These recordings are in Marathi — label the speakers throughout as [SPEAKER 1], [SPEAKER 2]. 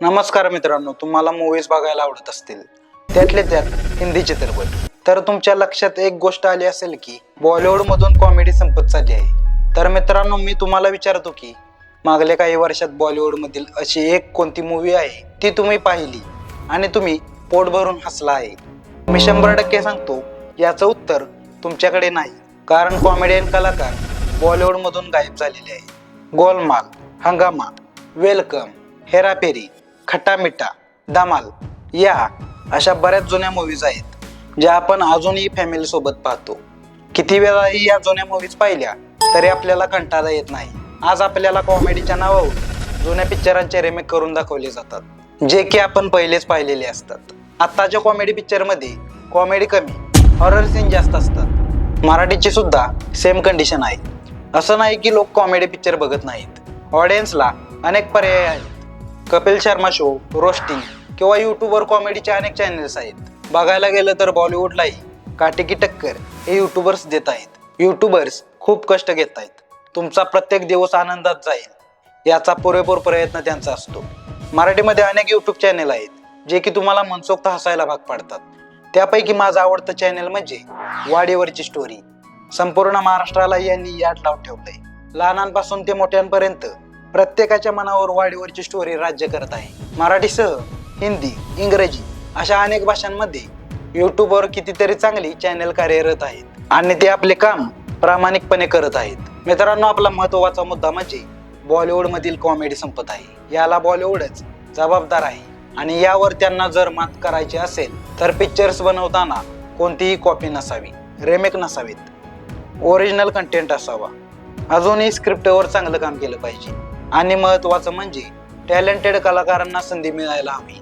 [SPEAKER 1] नमस्कार मित्रांनो तुम्हाला मूवीज बघायला आवडत असतील. त्यातले त्यात हिंदी चित्रपट. तर तुमच्या लक्षात एक गोष्ट आली असेल की बॉलिवूड मधून कॉमेडी संपत चालली आहे. तर मित्रांनो मी तुम्हाला विचारतो की मागल्या काही वर्षात बॉलिवूड मधील अशी एक कोणती मूवी आहे ती तुम्ही पाहिली आणि तुम्ही पोट भरून हसला आहे? मी शंभर टक्के सांगतो याचं उत्तर तुमच्याकडे नाही. कारण कॉमेडियन कलाकार बॉलिवूडमधून गायब झालेले आहे गोलमाल हंगामा वेलकम हेरापेरी खट्टा मिठा धमाल या अशा बऱ्याच जुन्या मूवीज आहेत ज्या आपण अजूनही फॅमिली सोबत पाहतो. किती वेळाही या जुन्या मूवीज पाहिल्या तरी आपल्याला कंटाळा येत नाही. आज आपल्याला कॉमेडीच्या नावावर जुन्या पिक्चरांचे रेमेक करून दाखवले जातात जे की आपण पहिलेच पाहिलेले असतात. आत्ताच्या कॉमेडी पिक्चरमध्ये कॉमेडी कमी हॉरर सीन जास्त असतात. मराठीची सुद्धा सेम कंडिशन आहे. असं नाही की लोक कॉमेडी पिक्चर बघत नाहीत. ऑडियन्सला अनेक पर्याय आहेत. कपिल शर्मा शो रोस्टिंग किंवा यूट्यूबवर कॉमेडीचे अनेक चॅनल्स आहेत. बघायला गेलं तर बॉलिवूडलाही काटेकी टक्कर हे युट्यूबर्स देत आहेत. युट्यूबर्स खूप कष्ट घेत आहेत. तुमचा प्रत्येक दिवस आनंदात जाईल. याचा पुरेपूर प्रयत्न त्यांचा असतो. मराठीमध्ये अनेक यूट्यूब चॅनेल आहेत जे की तुम्हाला मनसोक्त हसायला भाग पाडतात. त्यापैकी माझं आवडतं चॅनेल म्हणजे वाडीवरची स्टोरी संपूर्ण महाराष्ट्राला यांनी यात लावून ठेवलंय. लहानांपासून ते मोठ्यांपर्यंत प्रत्येकाच्या मनावर वाढीवरची स्टोरी राज्य करत आहे. मराठीसह हिंदी इंग्रजी अशा अनेक भाषांमध्ये युट्यूबवर कितीतरी चांगली चॅनल कार्यरत आहेत आणि ते आपले काम प्रामाणिकपणे करत आहेत. मित्रांनो आपला महत्त्वाचा मुद्दा म्हणजे बॉलिवूड मधील कॉमेडी संपत आहे. याला बॉलिवूडच जबाबदार आहे आणि यावर त्यांना जर मात करायची असेल तर पिक्चर्स बनवताना कोणतीही कॉपी नसावी रेमेक नसावीत. ओरिजिनल कंटेंट असावा. अजूनही स्क्रिप्टवर चांगलं काम केलं पाहिजे. आणि महत्त्वाचं म्हणजे टॅलेंटेड कलाकारांना संधी मिळायला हवी.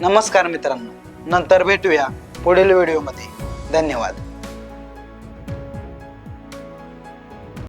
[SPEAKER 1] नमस्कार मित्रांनो. नंतर भेटूया पुढील व्हिडिओमध्ये. धन्यवाद.